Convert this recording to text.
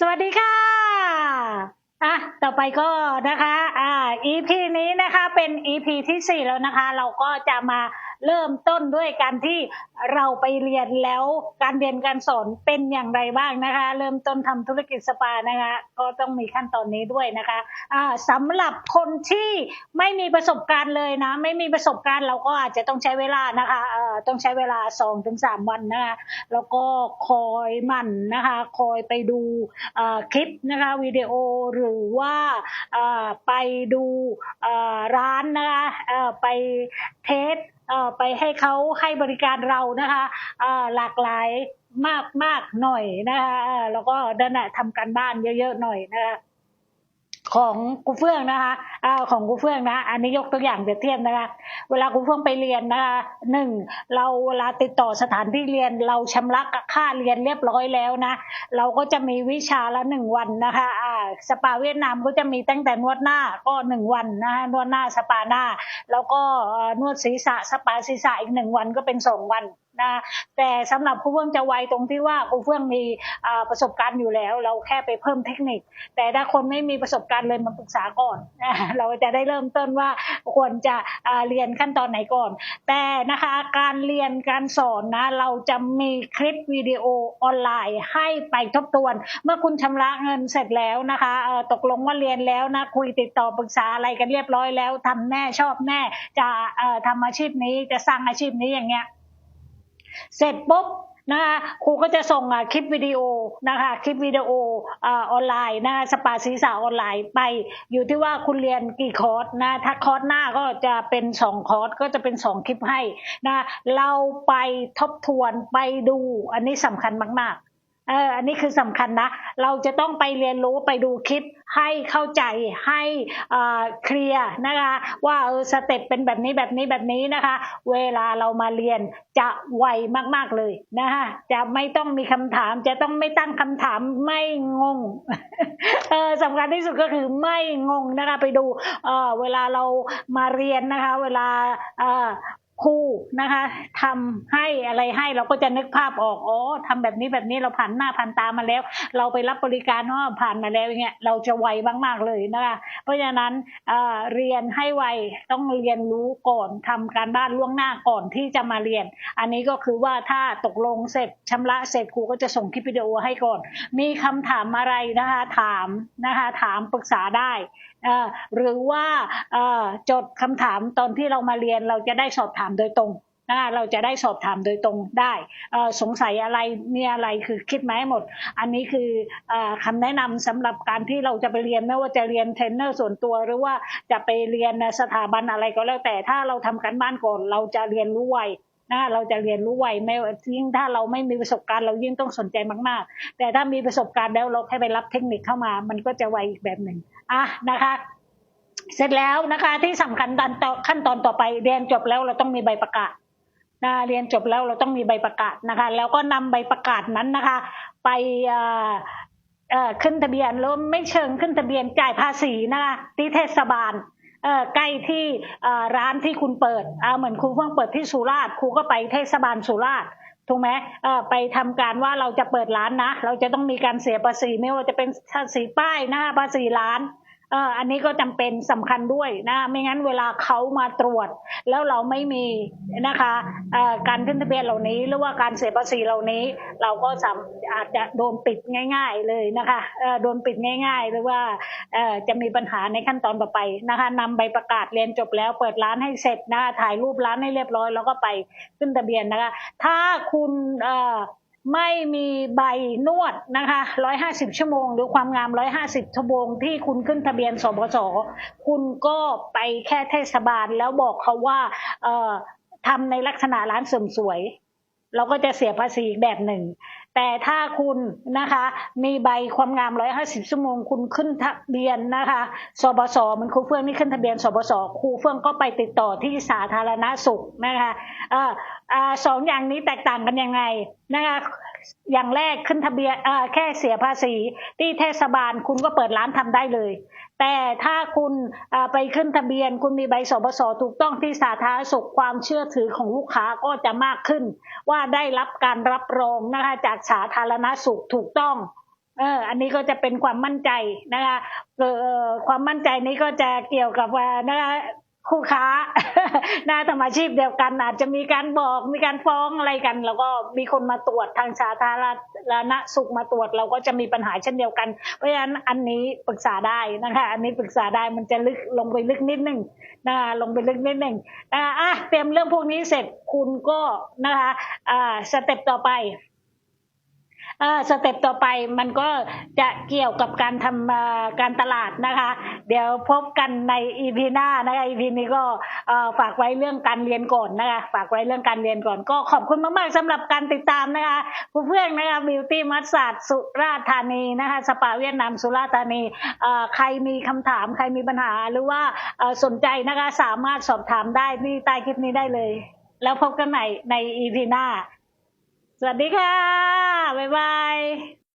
สวัสดีค่ะ อะต่อไปก็นะคะอ่า EP นี้นะคะเป็น EP ที่สี่แล้วนะคะ เราก็จะมาเริ่มต้นด้วยการที่เราไปเรียนแล้วการเรียนการสอนเป็นอย่างไรบ้างนะคะ เริ่มต้นทำธุรกิจสปานะคะ ก็ต้องมีขั้นตอนนี้ด้วยนะคะอ่าสำหรับคนที่ไม่มีประสบการณ์เลยนะ ไม่มีประสบการณ์เราก็อาจจะต้องใช้เวลานะคะเอ่อต้องใช้เวลาสองถึงสามวันนะคะแล้วก็คอยมั่นนะคะ คอยไปดูอ่อคลิปนะคะวิดีโอหรือว่าไปดูร้านนะคะไปเทสไปให้เขาให้บริการเรานะคะหลากหลายมากมากหน่อยนะคะแล้วก็ดันะทำการบ้านเยอะๆหน่อยนะคะของกูเฟื่องนะคะอของกูเฟื่องนะ อันนี้ยกตัวอย่างเปรียบเทียบนะคะ เวลากูเฟื่องไปเรียนนะคะหนึ่งเราเวลาติดต่อสถานที่เรียนเราชำระค่าเรียนเรียบร้อยแล้วนะ เราก็จะมีวิชาละหนึ่งวันนะคะ สปาเวียดนามก็จะมีตั้งแต่นวดหน้าก็หนึ่งวันนะฮะนวดหน้าสปาหน้า แล้วก็นวดศีรษะสปาศีรษะอีกหนึ่งวันก็เป็นสองวัน นะแต่สำหรับครูเฟื่องจะไวตรงที่ว่าครูเฟื่องมีประสบการณ์อยู่แล้ว เราแค่ไปเพิ่มเทคนิค แต่ถ้าคนไม่มีประสบการณ์เลยมาปรึกษาก่อนเราจะได้เริ่มต้นว่าควรจะเรียนขั้นตอนไหนก่อน แต่นะคะการเรียนการสอนนะเราจะมีคลิปวิดีโอออนไลน์ให้ไปทบทวน เมื่อคุณชำระเงินเสร็จแล้วนะคะตกลงว่าเรียนแล้วนะคุยติดต่อปรึกษาอะไรกันเรียบร้อยแล้วทำแน่ชอบแน่จะเอ่อทำอาชีพนี้จะสร้างอาชีพนี้อย่างเงี้ย เสร็จปุ๊บนะคะครูก็จะส่งคลิปวิดีโอนะคะคลิปวิดีโอออนไลน์นะคะสปาศีรษะออนไลน์ไป อยู่ที่ว่าคุณเรียนกี่คอร์สนะถ้าคอร์สหน้าก็จะเป็นสองคอร์สก็จะเป็นสองคลิปให้นะเราไปทบทวนไปดูอันนี้สำคัญมาก ๆ เอออันนี้คือสำคัญนะ เราจะต้องไปเรียนรู้ไปดูคลิปให้เข้าใจให้อ่าเคลียร์นะคะ ว่าเออสเต็ปเป็นแบบนี้แบบนี้แบบนี้นะคะ เวลาเรามาเรียนจะไวมากๆเลยนะคะจะไม่ต้องมีคำถาม จะต้องไม่ตั้งคำถามไม่งงเออสำคัญที่สุดก็คือไม่งงนะคะ ไปดูเออเวลาเรามาเรียนนะคะ เวลาเออ ครูนะคะทำให้อะไรให้เราก็จะนึกภาพออกอ๋อทำแบบนี้แบบนี้เราผ่านหน้าผ่านตามาแล้ว เราไปรับบริการว่าผ่านมาแล้วอย่างเงี้ยเราจะไวมากๆเลยนะคะ เพราะฉะนั้นเเรียนให้ไวต้องเรียนรู้ก่อนทำการบ้านล่วงหน้าก่อนที่จะมาเรียน อันนี้ก็คือว่าถ้าตกลงเสร็จชำระเสร็จครูก็จะส่งคลิปวิดีโอให้ก่อน มีคำถามอะไรนะคะ ถามนะคะ ถามปรึกษาได้หรือว่าจดคำถามตอนที่เรามาเรียนเราจะได้สอบถามามโดยตรงนะคะเราจะได้สอบถามโดยตรงได้สงสัยอะไรมีอะไรคือคิดมาให้หมด อันนี้คืออ่อคำแนะนำสำหรับการที่เราจะไปเรียนไม่ว่าจะเรียนเทรนเนอร์ส่วนตัว หรือว่าจะไปเรียนสถาบันอะไรก็แล้วแต่ถ้าเราทำการบ้านก่อน เราจะเรียนรู้ไวนะเราจะเรียนรู้ไวไม่ยิ่งถ้าเราไม่มีประสบการณ์เรายิ่งต้องสนใจมากๆ แต่ถ้ามีประสบการณ์แล้วเราแค่ไปรับเทคนิคเข้ามา มันก็จะไวอีกแบบหนึ่งอะนะคะ เสร็จแล้วนะคะ ที่สำคัญตอนต่อขั้นตอนต่อไปเรียนจบแล้วเราต้องมีใบประกาศนะเรียนจบแล้วเราต้องมีใบประกาศนะคะ แล้วก็นำใบประกาศนั้นนะคะ ไปเอ่อเอ่อขึ้นทะเบียนแล้วไม่เชิงขึ้นทะเบียนจ่ายภาษีนะคะที่เทศบาลเอ่อใกล้ที่ร้านที่คุณเปิดอ่าเหมือนครูเพิ่งเปิดที่สุราษฎร์ครูก็ไปเทศบาลสุราษฎร์ถูกไหมเอ่อไปทำการว่าเราจะเปิดร้านนะ เราจะต้องมีการเสียภาษีไม่ว่าจะเป็นภาษีป้ายหน้าภาษีร้าน อ่ออันนี้ก็จำเป็นสำคัญด้วยนะไม่งั้นเวลาเขามาตรวจ แล้วเราไม่มีนะคะเอ่อการขึ้นทะเบียนเหล่านี้หรือว่าการเสียภาษีเหล่านี้ เราก็สามอาจจะโดนปิดง่าย ๆเลยนะคะเอ่อโดนปิดง่าย ๆ หรือว่าเอ่อจะมีปัญหาในขั้นตอนต่อไปนะคะนำใบประกาศเรียนจบแล้วเปิดร้านให้เสร็จนะคะถ่ายรูปร้านให้เรียบร้อย แล้วก็ไปขึ้นทะเบียนนะคะ ถ้าคุณเอ่อ ไม่มีใบนวดนะคะ150 ชั่วโมง หรือความงาม 150 ชั่วโมงที่คุณขึ้นทะเบียนสบสคุณก็ไปแค่เทศบาลแล้วบอกเขาว่าเอ่อทำในลักษณะร้านเสริมสวย เราก็จะเสียภาษีอีกแบบหนึ่ง แต่ถ้าคุณนะคะ มีใบความงาม 150 ชั่วโมง คุณขึ้นทะเบียนนะคะสบสมันครูเฟื่องนี่ขึ้นทะเบียนสบสครูเฟื่องก็ไปติดต่อที่สาธารณสุขนะคะเอ่ออ่าสองอย่างนี้แตกต่างกันยังไงนะคะ อย่างแรกขึ้นทะเบียนอ่อแค่เสียภาษี ที่เทศบาลคุณก็เปิดร้านทำได้เลย แต่ถ้าคุณอ่อไปขึ้นทะเบียน คุณมีใบสบสถูกต้องที่สาธารณสุขความเชื่อถือของลูกค้าก็จะมากขึ้น ว่าได้รับการรับรองนะคะจากสาธารณสุขถูกต้องเออ อันนี้ก็จะเป็นความมั่นใจนะคะ เอ่อความมั่นใจนี้ก็จะเกี่ยวกับว่านะคะ คู่ค้านะทำอาชีพเดียวกันอาจจะมีการบอกมีการฟ้องอะไรกัน แล้วก็มีคนมาตรวจทางสาธารณสุขมาตรวจ เราก็จะมีปัญหาเช่นเดียวกัน เพราะฉะนั้นอันนี้ปรึกษาได้นะคะ อันนี้ปรึกษาได้มันจะลึกลงไปลึกนิดหนึ่งนะคะลงไปลึกนิดหนึ่งอ่าอะเตรียมเรื่องพวกนี้เสร็จคุณก็นะคะอ่าสเต็ปต่อไป สเต็ปต่อไปมันก็จะเกี่ยวกับการทำการตลาดนะคะ เดี๋ยวพบกันในอีพีหน้านะคะอีพีนี้ก็ฝากไว้เรื่องการเรียนก่อนนะคะ ฝากไว้เรื่องการเรียนก่อน ก็ขอบคุณมากๆสำหรับการติดตามนะคะคเพื่อนนะคะบิวตี้มัสซัดสุราธานีนะคะสปาเวียดนามสุราธานีใครมีคำถามใครมีปัญหาหรือว่าสนใจนะคะสามารถสอบถามได้ที่ใต้คลิปนี้ได้เลย แล้วพบกันใหม่ในอีพีหน้า สวัสดีค่ะ บ๊ายบาย